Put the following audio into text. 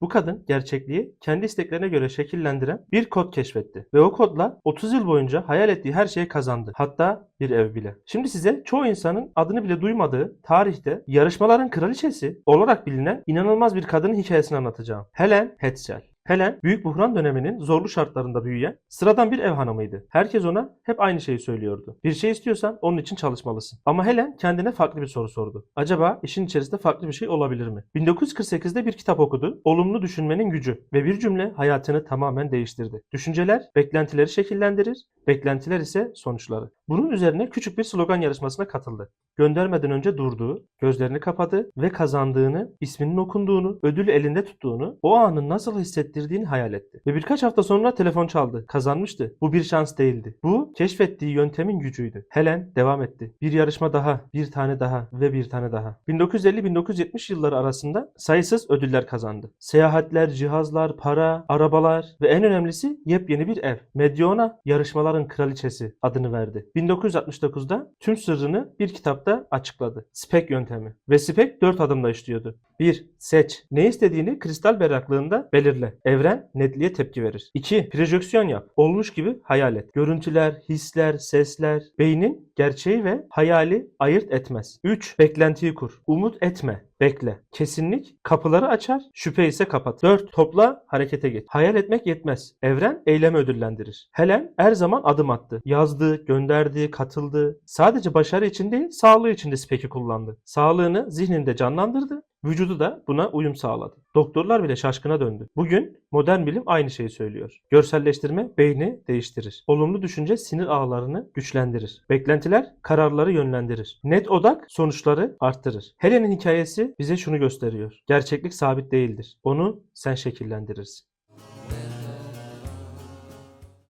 Bu kadın gerçekliği kendi isteklerine göre şekillendiren bir kod keşfetti. Ve o kodla 30 yıl boyunca hayal ettiği her şeyi kazandı. Hatta bir ev bile. Şimdi size çoğu insanın adını bile duymadığı tarihte yarışmaların kraliçesi olarak bilinen inanılmaz bir kadının hikayesini anlatacağım. Helen Hetzel. Helen, büyük buhran döneminin zorlu şartlarında büyüyen sıradan bir ev hanımıydı. Herkes ona hep aynı şeyi söylüyordu. Bir şey istiyorsan onun için çalışmalısın. Ama Helen kendine farklı bir soru sordu. Acaba işin içerisinde farklı bir şey olabilir mi? 1948'de bir kitap okudu. Olumlu düşünmenin gücü ve bir cümle hayatını tamamen değiştirdi. Düşünceler beklentileri şekillendirir, beklentiler ise sonuçları. Bunun üzerine küçük bir slogan yarışmasına katıldı. Göndermeden önce durduğu, gözlerini kapadı ve kazandığını, isminin okunduğunu, ödülü elinde tuttuğunu, o anın nasıl hissettirdiğini hayal etti. Ve birkaç hafta sonra telefon çaldı. Kazanmıştı. Bu bir şans değildi. Bu keşfettiği yöntemin gücüydü. Helen devam etti. Bir yarışma daha, bir tane daha ve bir tane daha. 1950-1970 yılları arasında sayısız ödüller kazandı. Seyahatler, cihazlar, para, arabalar ve en önemlisi yepyeni bir ev. Medyona yarışmaların kraliçesi adını verdi. 1969'da tüm sırrını bir kitapta açıkladı. SPEC yöntemi. Ve SPEC 4 adımda işliyordu. 1. Seç. Ne istediğini kristal berraklığında belirle. Evren netliğe tepki verir. 2. Projeksiyon yap. Olmuş gibi hayal et. Görüntüler, hisler, sesler, beynin gerçeği ve hayali ayırt etmez. 3. Beklentiyi kur. Umut etme. Bekle. Kesinlik kapıları açar, şüphe ise kapat. 4. Topla, harekete geç. Hayal etmek yetmez. Evren eylemi ödüllendirir. Helen her zaman adım attı. Yazdı, gönderdi, katıldı. Sadece başarı için değil, sağlığı için de speki kullandı. Sağlığını zihninde canlandırdı. Vücudu da buna uyum sağladı. Doktorlar bile şaşkına döndü. Bugün modern bilim aynı şeyi söylüyor. Görselleştirme beyni değiştirir. Olumlu düşünce sinir ağlarını güçlendirir. Beklentiler kararları yönlendirir. Net odak sonuçları arttırır. Helen'in hikayesi bize şunu gösteriyor. Gerçeklik sabit değildir. Onu sen şekillendirirsin.